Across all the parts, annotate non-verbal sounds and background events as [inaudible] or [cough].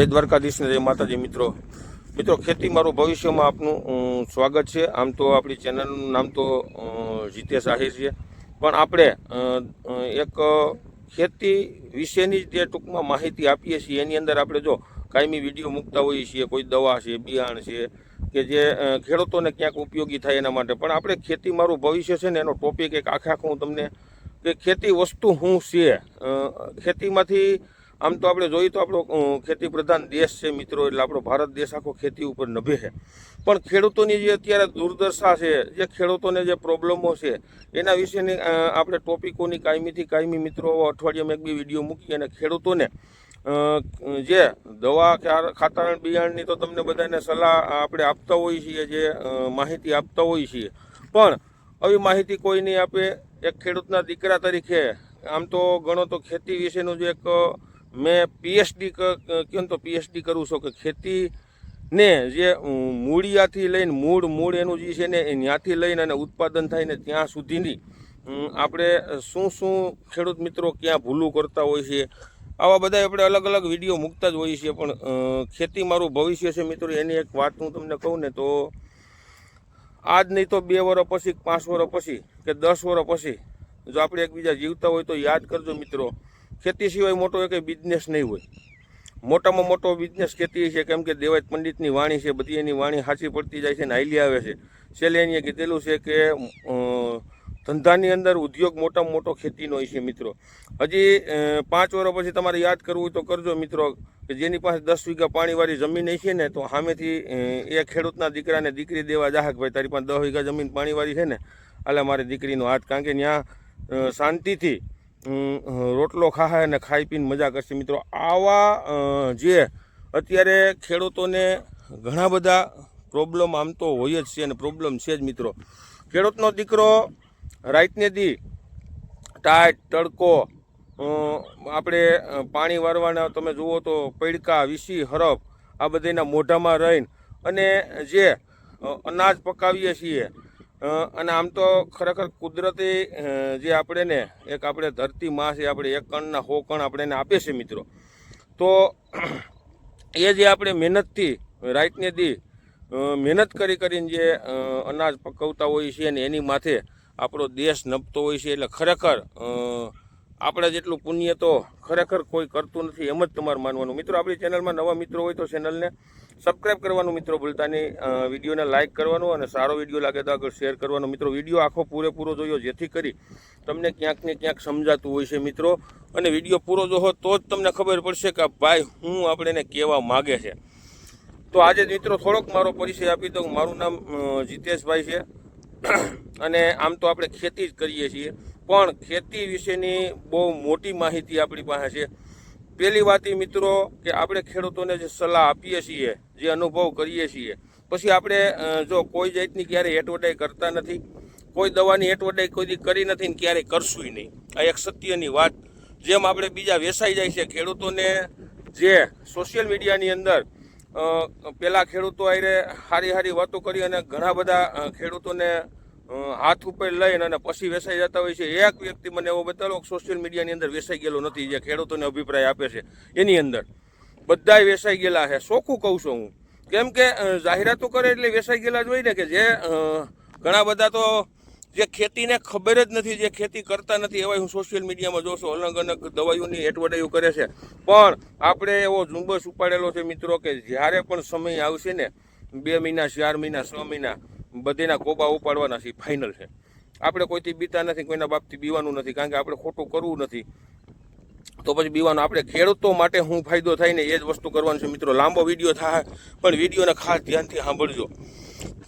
જય દ્વારકાધીશને જય માતાજી. મિત્રો મિત્રો, ખેતી મારું ભવિષ્યમાં આપનું સ્વાગત છે. આમ તો આપણી ચેનલનું નામ તો જીતેશ આહિર છે. પણ આપણે એક ખેતી વિશેની જે ટૂંકમાં માહિતી આપીએ છીએ, એની અંદર આપણે જો કાયમી વીડિયો મૂકતા હોઈએ છીએ, કોઈ દવા છે, બિયાણ છે, કે જે ખેડૂતોને ક્યાંક ઉપયોગી થાય એના માટે. પણ આપણે ખેતી મારું ભવિષ્ય છે ને, એનો ટોપિક એક આખે આખું હું તમને, કે ખેતી વસ્તુ શું છે ખેતીમાંથી આમ તો આપણે જોઈએ તો આપણો ખેતી પ્રધાન દેશ છે મિત્રો, એટલે આપણો ભારત દેશ આખો ખેતી ઉપર નભે છે. પણ ખેડૂતોની જે અત્યારે દુર્દશા છે, જે ખેડૂતોને જે પ્રોબ્લેમો છે, એના વિશેની આપણે ટોપિકોની કાયમીથી કાયમી મિત્રો અઠવાડિયામાં એક બી વીડિયો મૂકી અને ખેડૂતોને જે દવા કે ખાતર બિયારણની તો તમને બધાને સલાહ આપણે આપતા હોઈએ છીએ, જે માહિતી આપતા હોઈએ છીએ. પણ આવી માહિતી કોઈ નહીં આપે. એક ખેડૂતના દીકરા તરીકે, આમ તો ગણો તો ખેતી વિશેનું જે એક મેં પીએચડી કહ્યું તો પીએચડી કરું છું કે ખેતી ને જે મૂળિયાથી લઈને મૂળ મૂળ એનું જે છે ને એ ત્યાંથી લઈને અને ઉત્પાદન થાય ને ત્યાં સુધીની આપણે શું શું ખેડૂત મિત્રો ક્યાં ભૂલું કરતા હોય છે, આવા બધા આપણે અલગ અલગ વીડિયો મૂકતા જ હોઈએ છીએ. પણ ખેતી મારું ભવિષ્ય છે મિત્રો, એની એક વાત હું તમને કહું ને તો આજ નહીં તો બે વર્ષ પછી પાંચ વર્ષ પછી કે દસ વર્ષ પછી, જો આપણે એકબીજા જીવતા હોય તો યાદ કરજો મિત્રો ખેતી સિવાય મોટો એક બિઝનેસ નહીં હોય. મોટામાં મોટો બિઝનેસ ખેતી છે, કેમ કે દેવાજ પંડિતની વાણી છે, બધી એની વાણી સાચી પડતી જાય છે ને હાલી આવે છે. છેલ્લે અહીંયા કીધેલું છે કે ધંધાની અંદર ઉદ્યોગ મોટામાં મોટો ખેતીનો હોય છે મિત્રો. હજી પાંચ વર્ષ પછી તમારે યાદ કરવું હોય તો કરજો મિત્રો, કે જેની પાસે દસ વીઘા પાણીવાળી જમીન છે ને, તો સામેથી એ ખેડૂતના દીકરાને દીકરી દેવા જાહક ભાઈ, તારી પાસે દસ વીઘા જમીન પાણીવાળી છે ને એટલે મારી દીકરીનો હાથ, કારણ કે ત્યાં શાંતિથી રોટલો ખાહે અને ખાઈ પીને મજા કરશે. મિત્રો, આવા જે અત્યારે ખેડૂતોને ઘણા બધા પ્રોબ્લેમ આમ તો હોય જ છે અને પ્રોબ્લેમ છે જ મિત્રો. ખેડૂતનો દીકરો રાઈતને દી ટાઈટ તડકો આપણે પાણી વારવાના તમે જુઓ તો પૈડકા, વિસી, હરફ, આ બધાના મોઢામાં રહીને અને જે અનાજ પકાવીએ છીએ અને આમ તો ખરેખર કુદરતી જે આપણે ને, એક આપણે ધરતી માં છે, આપણે એક કણના હો કણ આપણે એને આપે છે મિત્રો. તો એ જે આપણે મહેનતથી રાઈતને દી મહેનત કરી કરીને જે અનાજ પકવતા હોઈએ છીએ ને એની માથે આપણો દેશ નભતો હોય છે, એટલે ખરેખર આપણે જેટલું પુણ્ય તો ખરેખર કોઈ કરતું નથી, એમ જ તમારે માનવાનું. મિત્રો, આપણી ચેનલમાં નવા મિત્રો હોય તો ચેનલને સબસ્ક્રાઈબ કરવાનું મિત્રો ભૂલતા નહીં. વિડીયોને લાઇક કરવાનું અને સારો વીડિયો લાગે તો આગળ શેર કરવાનો. મિત્રો, વીડિયો આખો પૂરેપૂરો જોયો, જેથી કરી તમને ક્યાંક ને ક્યાંક સમજાતું હોય છે મિત્રો. અને વીડિયો પૂરો જોહો તો જ તમને ખબર પડશે કે ભાઈ, હું આપણે એને કહેવા માગે છે. તો આજે મિત્રો થોડોક મારો પરિચય આપી દઉં. મારું નામ જીતેશભાઈ છે. અને આમ તો આપણે ખેતી જ કરીએ છીએ. પણ ખેતી વિશેની બહુ મોટી માહિતી આપણી પાસે છે. પહેલી વાત એ મિત્રો કે આપણે ખેડૂતોને જે સલાહ આપીએ છીએ, જે અનુભવ કરીએ છીએ, પછી આપણે જો કોઈ જાતની ક્યારેય હેટવટાઈ કરતા નથી, કોઈ દવાની હેટવટાઈ કોઈ કરી નથી ને ક્યારેય કરશું નહીં. આ એક સત્યની વાત. જેમ આપણે બીજા વેસાઈ જાય છે ખેડૂતોને જે સોશિયલ મીડિયાની અંદર પહેલાં ખેડૂતો આરે સારી સારી વાતો કરી અને ઘણા બધા ખેડૂતોને હાથ ઉપર લઈને અને પછી વેસાઈ જતા હોય છે. એક વ્યક્તિ મને એવો બતાવો સોશિયલ મીડિયાની અંદર વેસાઈ ગયેલો નથી, જે ખેડૂતોને અભિપ્રાય આપે છે. એની અંદર બધાય વેસાઈ ગયેલા છે. ચોખ્ખું કહું છું હું. કેમ કે જાહેરાતો કરે એટલે વેસાઈ ગયેલા જ હોય ને કે જે ઘણા બધા તો જે ખેતીને ખબર જ નથી, જે ખેતી કરતા નથી એવા હું સોશિયલ મીડિયામાં જોશો અલગ અલગ દવાઈઓની એડવર્ટાઈઝ કરે છે. પણ આપણે એવો ઝુંબશ ઉપાડેલો છે મિત્રો કે જ્યારે પણ સમય આવશે ને, બે મહિના, ચાર મહિના, છ મહિના બધેના કોબા ઉપાડવાના છે ફાઇનલ છે. આપણે કોઈથી બીતા નથી, કોઈના બાપથી બીવાનું નથી, કારણ કે આપણે ખોટું કરવું નથી. તો પછી બીવાનું આપણે ખેડૂતો માટે શું ફાયદો થાય ને એ જ વસ્તુ કરવાનું છે. મિત્રો, લાંબો વીડિયો થાય, પણ વિડીયોને ખાસ ધ્યાનથી સાંભળજો.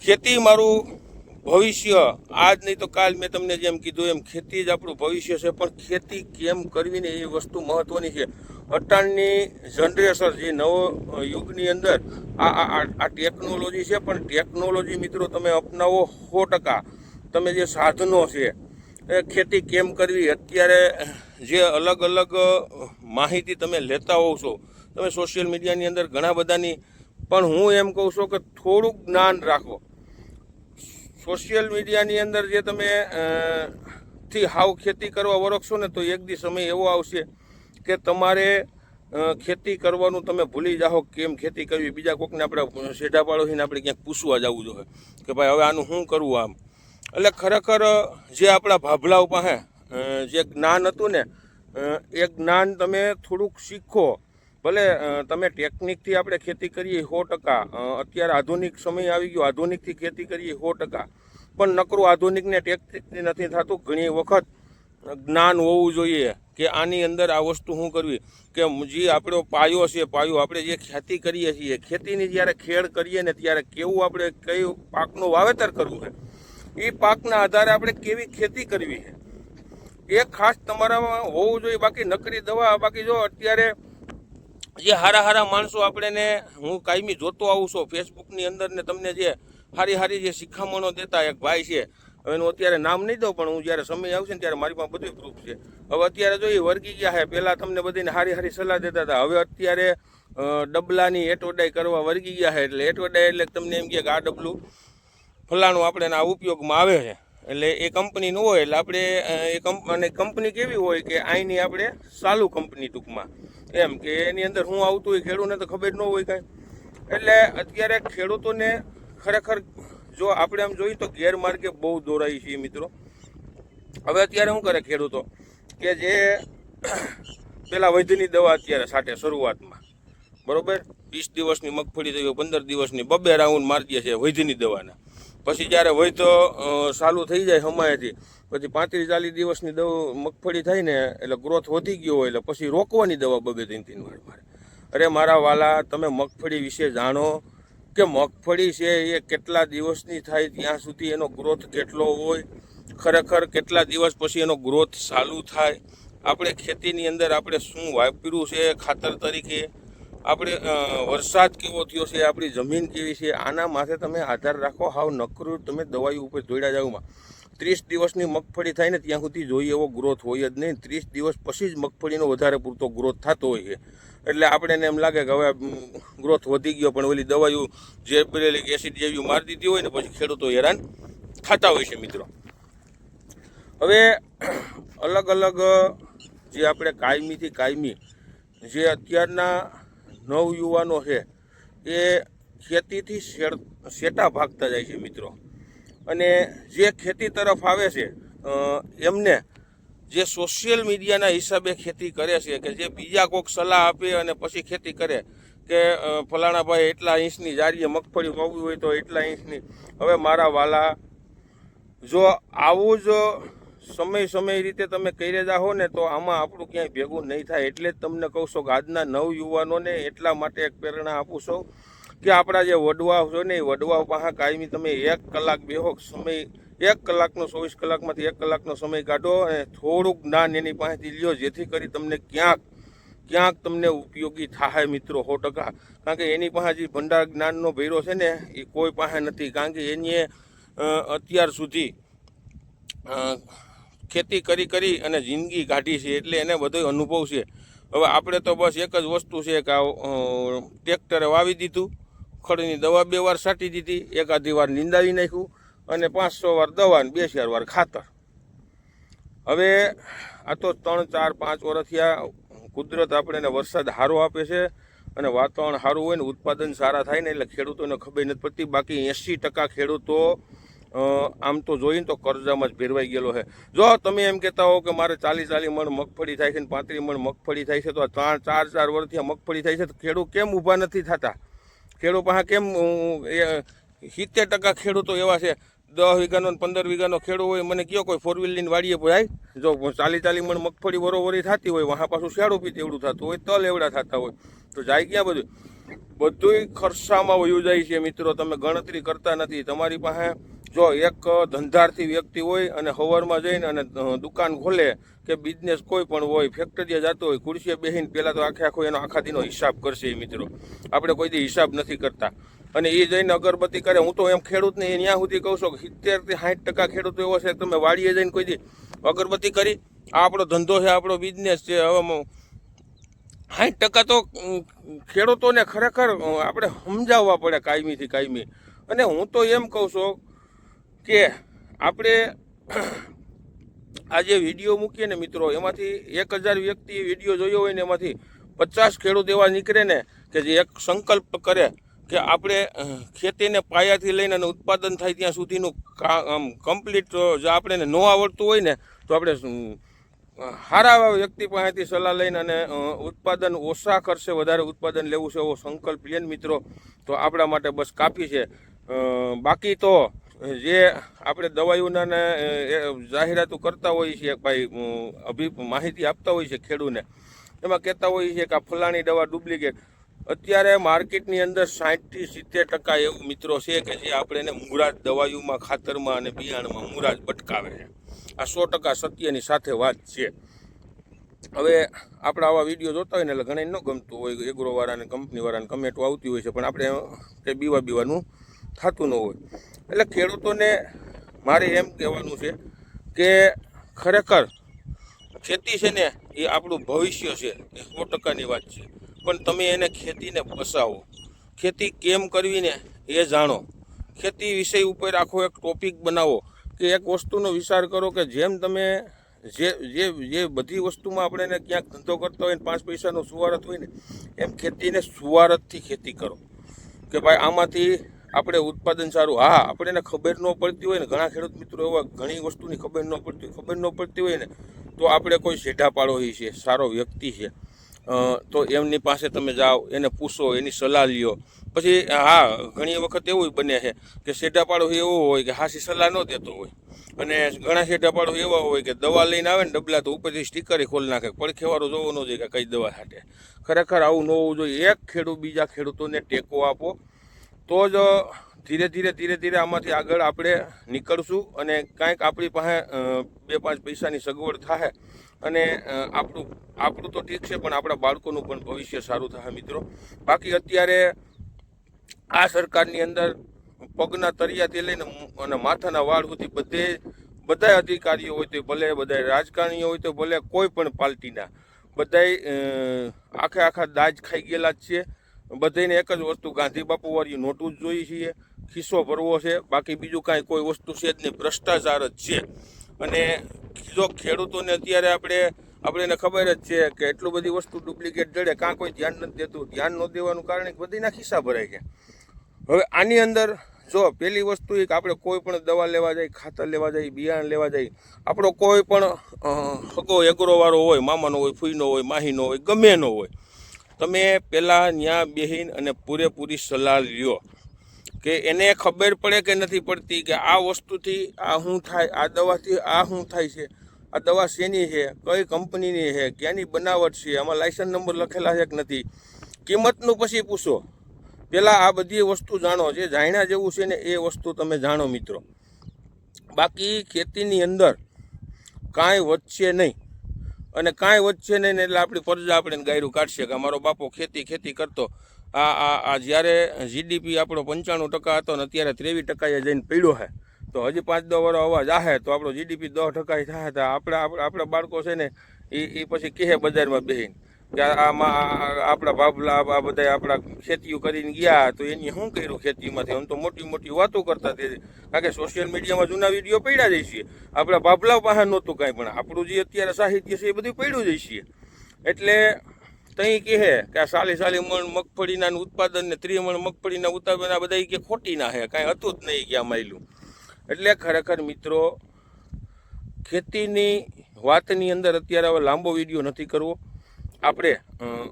ખેતી મારું ભવિષ્ય, આજ નહીં તો કાલ મેં તમને જેમ કીધું એમ, ખેતી જ આપણું ભવિષ્ય છે, પણ ખેતી કેમ કરવી ને એ વસ્તુ મહત્વની છે? અટાણની જનરેશન, જે નવો યુગની અંદર આ આ ટેકનોલોજી છે, પણ ટેકનોલોજી મિત્રો તમે અપનાવો સો ટકા. તમે જે સાધનો છે, એ ખેતી કેમ કરવી? અત્યારે જે અલગ અલગ માહિતી તમે લેતા હોવ છો, તમે સોશિયલ મીડિયાની અંદર ઘણા બધાની, પણ હું એમ કહું છું કે થોડુંક જ્ઞાન રાખો. સોશિયલ મીડિયાની અંદર જે તમે થી હાવ ખેતી કરવા વરખશો ને તો એક દી સમય એવો આવશે કે તમારે ખેતી કરવાનું તમે ભૂલી જાઓ કેમ ખેતી કરવી. બીજા કોકને આપણે શેઢા પાડોશીને આપણે ક્યાંક પૂછવા જવું જોઈએ કે ભાઈ હવે આનું શું કરવું આમ. એટલે ખરેખર જે આપણા ભાભલાઓ પાસે જે જ્ઞાન હતું ને એ જ્ઞાન તમે થોડુંક શીખો. ભલે તમે ટેકનિકથી આપણે ખેતી કરીએ સો ટકા અત્યારે આધુનિક સમય આવી ગયો, આધુનિકથી ખેતી કરીએ સો ટકા. પણ નકરું આધુનિકને ટેકનિકથી નથી થતું. ઘણી વખત જ્ઞાન હોવું જોઈએ કે આની અંદર આ વસ્તુ શું કરવી. કે જે આપણો પાયો છે, પાયો આપણે જે ખેતી કરીએ છીએ, ખેતીની જ્યારે ખેડ કરીએ ને ત્યારે કેવું આપણે કયું પાકનું વાવેતર કરવું છે? એ પાકના આધારે આપણે કેવી ખેતી કરવી છે? એ ખાસ તમારામાં હોવું જોઈએ. બાકી નકરી દવા, બાકી જો અત્યારે જે હારા હારા માણસો આપણે ને હું કાયમી જોતો આવું છું. ફેસબુકની અંદર ને તમને જે હારી હારી જે શિખામણો દેતા એક ભાઈ છે, હવે એનું અત્યારે નામ નહીં દઉં, પણ હું જ્યારે સમય આવશે ને ત્યારે મારી પાસે બધું પ્રૂફ છે. હવે અત્યારે જો એ વર્ગી ગયા છે પહેલાં તમને બધીને સારી હારી સલાહ દેતા હતા. હવે અત્યારે ડબલાની એટવડાઈ કરવા વર્ગી ગયા છે એટલે એટવડાઈ એટલે તમને એમ કે આ ડબલું ફલાણું આપણે એના ઉપયોગમાં આવે છે. એટલે એ કંપનીનું હોય, એટલે આપણે એ કંપ, અને કંપની કેવી હોય કે અહીંની આપણે સાલું કંપની ટૂંકમાં. એમ કે એની અંદર શું આવતું હોય ખેડૂતને તો ખબર ન હોય કાંઈ. એટલે અત્યારે ખેડૂતોને ખરેખર જો આપણે આમ જોઈએ તો ગેરમાર્ગે બહુ દોરાઈ છીએ મિત્રો. હવે અત્યારે શું કરે ખેડૂતો? કે જે [coughs] પેલા વૈદ્યની દવા અત્યારે સાટે શરૂઆતમાં. બરોબર? વીસ દિવસની મગફળી થઈ ગઈ પંદર દિવસની. બબે રાઉન્ડ મારી દે છે વૈદ્યની દવાના. પછી જ્યારે વૈધ ચાલુ થઈ જાય હમાયથી પછી પાંત્રીસ ચાલીસ દિવસની દવા મગફળી થાય ને, એટલે ગ્રોથ વધી ગયો હોય, એટલે પછી રોકવાની દવા બબે ત્રણ ત્રણ વાર મારે. અરે મારા વાલા, તમે મગફળી વિશે જાણો કે મગફળી છે એ કેટલા દિવસની થાય, ત્યાં સુધી એનો ગ્રોથ કેટલો હોય, ખરેખર કેટલા દિવસ પછી એનો ગ્રોથ ચાલુ થાય, આપણે ખેતીની અંદર આપણે શું વાપર્યું છે, ખાતર તરીકે, આપણે વરસાદ કેવો થયો છે, આપણી જમીન કેવી છે, આના માથે તમે આધાર રાખો, હાવ નકરું તમે દવાઈ ઉપર જોડ્યા જાવમાં ત્રીસ દિવસની મગફળી થાય ને ત્યાં સુધી જોઈએ એવો ગ્રોથ હોય જ નહીં. ત્રીસ દિવસ પછી જ મગફળીનો વધારે પૂરતો ગ્રોથ થતો હોય છે. એટલે આપણે એમ લાગે કે હવે ગ્રોથ વધી ગયો, પણ ઓલી દવાઈઓ જે પેલી એસિડ જેવી મારી દીધી હોય ને, પછી ખેડૂતો હેરાન થતા હોય છે મિત્રો. હવે, અલગ અલગ, જે આપણે કાયમીથી કાયમી, જે અત્યારના નવયુવાનો છે, એ ખેતીથી શેટા ભાગતા જાય છે મિત્રો. અને જે ખેતી તરફ આવે છે એમને જે સોશિયલ મીડિયાના હિસાબે ખેતી કરે છે કે જે બીજા કોઈક સલાહ આપે અને પછી ખેતી કરે કે ફલાણા ભાઈ એટલા ઇંચની જારીએ મગફળી વાવવી હોય તો એટલા ઇંચની. હવે મારા વાલા, જો આવું જ સમય સમય રીતે તમે કરી જાઓ ને તો આમાં આપણું ક્યાંય ભેગું નહીં થાય. એટલે જ તમને કહું છું કે આજના નવ યુવાનોને એટલા માટે એક પ્રેરણા આપું છું કે આપણા જે વડવાઓ છે ને એ વડવાઓ પાસે કાયમી તમે એક કલાક બેહો સમય, એક કલાકનો ચોવીસ કલાકમાંથી એક કલાકનો સમય કાઢો અને થોડુંક જ્ઞાન એની પાસેથી લ્યો, જેથી કરી તમને ક્યાંક ક્યાંક તમને ઉપયોગી થાય મિત્રો, સો ટકા. કારણ કે એની પાસે જે ભંડાર જ્ઞાનનો ભૈરો છે ને, એ કોઈ પાસે નથી. કારણ કે એની અત્યાર સુધી ખેતી કરી કરી અને જિંદગી કાઢી છે એટલે એને બધો અનુભવ છે. હવે આપણે તો બસ એક જ વસ્તુ છે કે ટ્રેક્ટરે વાવી દીધું. ખડની દવા બે વાર છાંટી દીધી એકાદી વાર નીંદાવી નાખ્યું અને પાંચસો વાર દવા બે ચાર વાર ખાતર. હવે આ તો ત્રણ, ચાર, પાંચ વર્ષથી આ કુદરત આપણને વરસાદ સારો આપે છે અને વાતાવરણ સારું હોય ને ઉત્પાદન સારા થાય ને એટલે ખેડૂતોને ખબર નથી પડતી. બાકી એંસી ટકા ખેડૂતો આમ તો જોઈને તો કરજામાં જ ભેરવાઈ ગયેલો છે. જો તમે એમ કહેતા હો કે મારે ચાલીસ ચાલીસ મણ મગફળી થાય છે ને પાંત્રીસ મણ મગફળી થાય છે, તો ત્રણ, ચાર ચાર વર્ષથી મગફળી થાય છે, તો ખેડૂત કેમ ઊભા નથી થતા? ખેડૂત પાસે કેમ સિત્તેર ટકા ખેડૂતો એવા છે, દસ વીઘાનો પંદર વીઘાનો ખેડૂત હોય, મને કયો કોઈ ફોર વ્હીલની વાડીએ ભાઈ જો ચાલી ચાલી મણ મગફળી વરોવરી થતી હોય, વહાં પાછું શેડું પીતે એવડું થતું હોય, તલ એવડા થતા હોય. તો જાય ક્યાં બધું? બધુંય ખર્ચામાં વયું જાય છે, મિત્રો, તમે ગણતરી કરતા નથી. તમારી પાસે જો એક ધંધાર્થી વ્યક્તિ હોય અને હવારમાં જઈને અને દુકાન ખોલે કે બિઝનેસ કોઈ પણ હોય ફેક્ટરીએ જતો હોય, ખુરશીએ બેહીને પહેલાં તો આખે આખો એનો આખા દીનો હિસાબ કરશે એ મિત્રો. આપણે કોઈ દી હિસાબ નથી કરતા. અને એ જઈને અગરબત્તી કરે, હું તો એમ ખેડૂતને ત્યાં સુધી કહું છું કે સિત્તેરથી સાઠ ટકા ખેડૂતો એવો છે તમે વાડીએ જઈને કોઈ દી અગરબત્તી કરી, આ આપણો ધંધો છે આપણો બિઝનેસ છે, હવે સાઠ ટકા તો ખેડૂતોને ખરેખર આપણે સમજાવવા પડે કાયમીથી કાયમી. અને હું તો એમ કહું છું કે આપણે આ જે વીડિયો મૂકીએ ને મિત્રો, એમાંથી એક હજાર વ્યક્તિએ વીડિયો જોયો હોય ને એમાંથી પચાસ ખેડૂત એવા નીકળે ને કે જે એક સંકલ્પ કરે કે આપણે ખેતીને પાયાથી લઈને અને ઉત્પાદન થાય ત્યાં સુધીનું કામ આમ કમ્પ્લીટ જો આપણે ન આવડતું હોય ને, તો આપણે સારા એવા વ્યક્તિ પાસેથી સલાહ લઈને અને ઉત્પાદન ઓછા ખર્ચે વધારે ઉત્પાદન લેવું છે એવો સંકલ્પ લે મિત્રો, તો આપણા માટે બસ કાફી છે. બાકી તો જે આપણે દવાઈઓના ને જાહેરાતો કરતા હોઈએ છીએ ભાઈ અભિ, માહિતી આપતા હોઈએ છીએ ખેડૂને. એમાં કહેતા હોઈએ છીએ કે આ ફલાણી દવા ડુપ્લિકેટ. અત્યારે માર્કેટની અંદર સાઠથી સિત્તેર ટકા એવું મિત્રો છે કે જે આપણે એને મુરાજ દવાઈઓમાં, ખાતરમાં અને બિયાણમાં મુરાજ બટકાવે છે. આ સો ટકા સત્યની સાથે વાત છે. હવે આપણે આવા વીડિયો જોતા હોય ને એટલે ઘણા ન ગમતું હોય, એગ્રોવાળાને, કંપનીવાળાને કમેન્ટો આવતી હોય છે, પણ આપણે તે બીવા બીવાનું થતું ન હોય. એટલે ખેડૂતોને મારે એમ કહેવાનું છે કે ખરેખર ખેતી છે ને એ આપણું ભવિષ્ય છે, એ સો ટકાની વાત છે. પણ તમે એને ખેતીને બસાવો ખેતી કેમ કરવી ને એ જાણો. ખેતી વિષય ઉપર આખો એક ટોપિક બનાવો કે એક વસ્તુનો વિચાર કરો કે જેમ તમે જે જે જે બધી વસ્તુમાં આપણે એને ક્યાંક ધંધો કરતા હોય ને પાંચ પૈસાનો સુવારત હોય ને, એમ ખેતીને સુવારતથી ખેતી કરો. કે ભાઈ આમાંથી આપણે ઉત્પાદન સારું. હા આપણે એને ખબર ન પડતી હોય ને, ઘણા ખેડૂત મિત્રો એવા ઘણી વસ્તુની ખબર ન પડતી, ખબર ન પડતી હોય ને, તો આપણે કોઈ સેઢા પાડોશી છે, સારો વ્યક્તિ છે. તો એમની પાસે તમે જાઓ, એને પૂછો, એની સલાહ લ્યો. પછી, હા, ઘણી વખત એવું બને છે કે સેઢા પાડોશી એવો હોય કે હાસી સલાહ ન દેતો હોય. અને ઘણા સેઢા પાડોશી એવા હોય કે દવા લઈને આવે ને, ડબલા તો ઉપરથી સ્ટીકરે ખોલી નાખે, પડખેવાળો જોવો ન જોઈએ કે કઈ દવા સાથે ખરેખર આવું ન હોવું જોઈએ. એક ખેડૂત બીજા ખેડૂતોને ટેકો આપો તો જ ધીરે ધીરે ધીરે ધીરે આમાંથી આગળ આપણે નીકળશું અને કાંઈક આપણી પાસે બે પાંચ પૈસાની સગવડ થાય અને આપણું આપણું તો ઠીક છે, પણ આપણા બાળકોનું પણ ભવિષ્ય સારું થાય મિત્રો. બાકી અત્યારે આ સરકારની અંદર પગના તળિયાથી લઈને અને માથાના વાળ સુધી બધે બધા અધિકારીઓ હોય તો ભલે બધા રાજકારણીઓ હોય તો ભલે, કોઈ પણ પાર્ટીના બધાય આખે આખા દાજ ખાઈ ગયેલા જ છે. બધાને એક જ વસ્તુ, ગાંધી બાપુ વાળી નોટું જ જોઈએ છીએ, ખિસ્સો ભરવો છે, બાકી બીજું કાંઈ કોઈ વસ્તુ છે જ નહીં, ભ્રષ્ટાચાર જ છે. અને જો ખેડૂતોને અત્યારે આપણે આપણે એને ખબર જ છે કે એટલું બધી વસ્તુ ડુપ્લિકેટ જડે, કાં કોઈ ધ્યાન નથી દેતું, ધ્યાન ન દેવાનું કારણ કે બધીના ખિસ્સા ભરાય છે. હવે આની અંદર જો પેલી વસ્તુ એ કે આપણે કોઈ પણ દવા લેવા જાય, ખાતર લેવા જાય, બિયારણ લેવા જાય, આપણો કોઈ પણ હગો એગ્રોવાળો હોય, મામાનો હોય, ફૂઈનો હોય, માહીનો હોય, ગમે એનો હોય તમે પહેલાં ત્યાં બેહીન અને પૂરેપૂરી સલાહ લ્યો. કે એને ખબર પડે કે નથી પડતી કે આ વસ્તુથી આ શું થાય, આ દવાથી આ શું થાય છે, આ દવા શેની છે, કઈ કંપનીની છે, ક્યાંની બનાવટ છે, આમાં લાયસન્સ નંબર લખેલા છે કે નથી? કિંમતનું પછી પૂછો. પહેલાં આ બધી વસ્તુ જાણો. જે જાણ્યા જેવું છે ને એ વસ્તુ તમે જાણો મિત્રો. બાકી ખેતીની અંદર કાંઈ વધશે નહીં. અને કાંઈ વધશે નહીં એટલે આપણી ફરજ આપણે ગાયરું કાઢશે કે અમારો બાપો ખેતી ખેતી કરતો. આ આ આ જ્યારે જીડીપી આપણો પંચાણું ટકા હતો ને અત્યારે ત્રેવીસ ટકાએ જઈને પડ્યો છે તો હજી પાંચ દસ વર્ષ અવાજ આહે તો આપણો જીડીપી દસ ટકા થાય તો આપણા આપણા બાળકો છે ને એ પછી કહે બજારમાં બેહીને. આમાં આપણા બાબલા, આ બધા આપણા ખેતીઓ કરીને ગયા તો એની શું કર્યું ખેતીમાંથી? આમ તો મોટી મોટી વાતો કરતા તે કારણ કે સોશિયલ મીડિયામાં જૂના વીડિયો પડ્યા જઈ છીએ આપણા બાબલા પાસે નહોતું કાંઈ પણ. આપણું જે અત્યારે સાહિત્ય છે એ બધું પડ્યું જઈ છીએ એટલે તઈ કહે કે આ સાલી સાલી મણ મગફળીના ઉત્પાદન ને ત્રિમણ મગફળીના ઉત્પાદન આ બધા કે ખોટી ના હે. કાંઈ હતું જ નહીં કે આ માયલું. એટલે ખરેખર મિત્રો, ખેતીની વાતની અંદર અત્યારે હવે લાંબો વીડિયો નથી કરવો. આપણે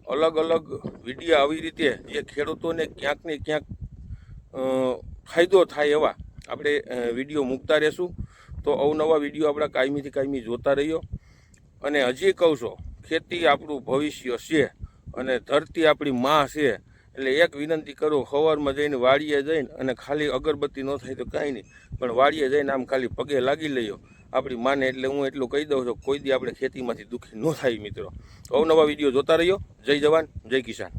અલગ અલગ વીડિયો આવી રીતે જે ખેડૂતોને ક્યાંક ને ક્યાંક ફાયદો થાય એવા આપણે વીડિયો મૂકતા રહેશું. તો અવનવા વીડિયો આપણા કાયમીથી કાયમી જોતા રહ્યો અને હજી કહું છો, ખેતી આપણું ભવિષ્ય છે અને ધરતી આપણી માં છે, એટલે એક વિનંતી કરું સવારમાં જઈને વાડીએ જઈને અને ખાલી અગરબત્તી ન થાય તો કાંઈ નહીં. પણ વાડીએ જઈને આમ ખાલી પગે લાગી લઈયો આપણી માને એટલે હું એટલું કહી દઉં છું, કોઈ દી આપણે ખેતીમાંથી દુઃખી ન થાય મિત્રો. અવનવા વીડિયો જોતા રહ્યો જય જવાન, જય કિસાન.